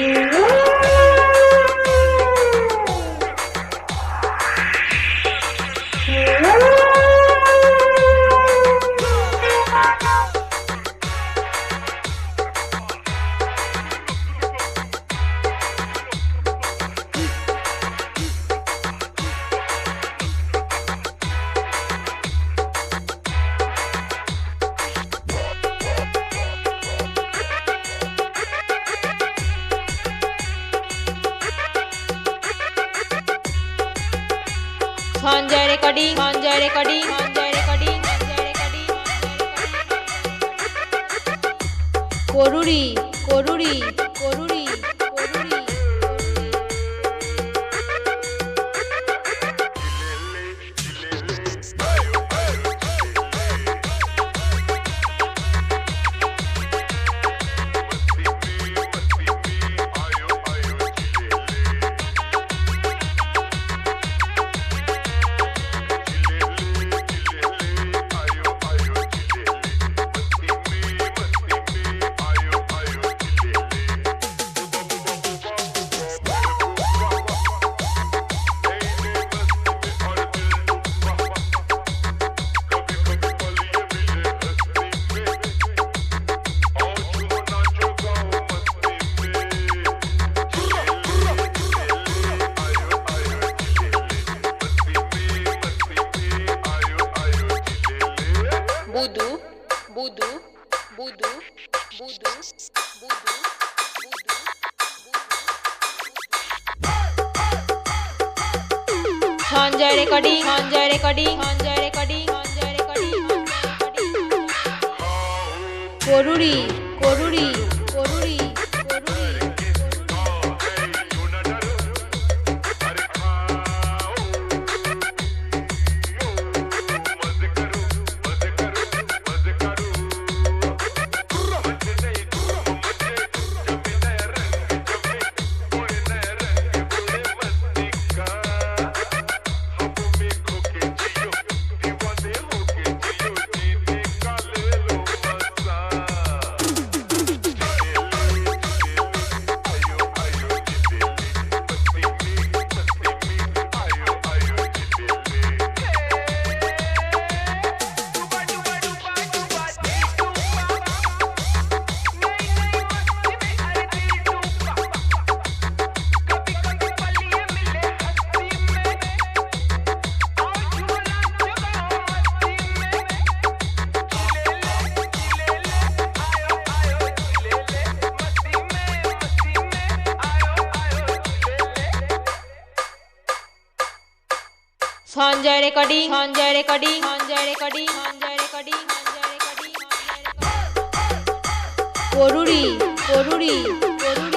Yeah. Sanjay recording Sanjay recording Sanjay recording recording. করুরি করুরি করুরি বুদু বুদু বুদু বুদু বুদু বুদু Sanjay recording Sanjay recording Sanjay recording Sanjay recording. করুড়ি করুড়ি করুরি Sanjay recording. Sanjay recording. Sanjay recording. Sanjay recording. Sanjay recording. করুরি করুরি করুরি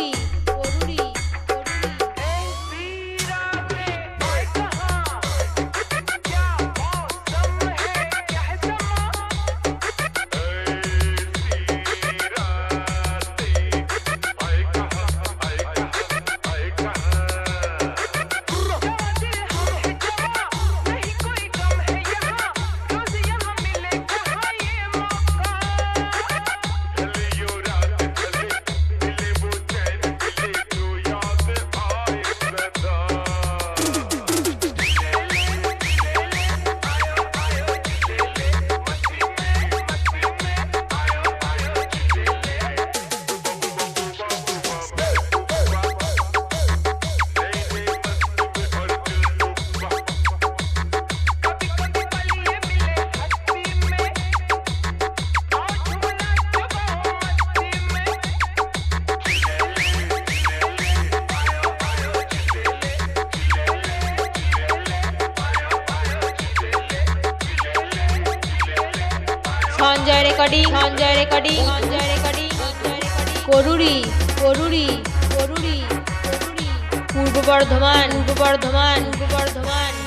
Sanjay recording Sanjay recording Sanjay recording করুরি করুরি করুরি করুরি পূর্ব বর্ধমান পূর্ব বর্ধমান পূর্ব বর্ধমান।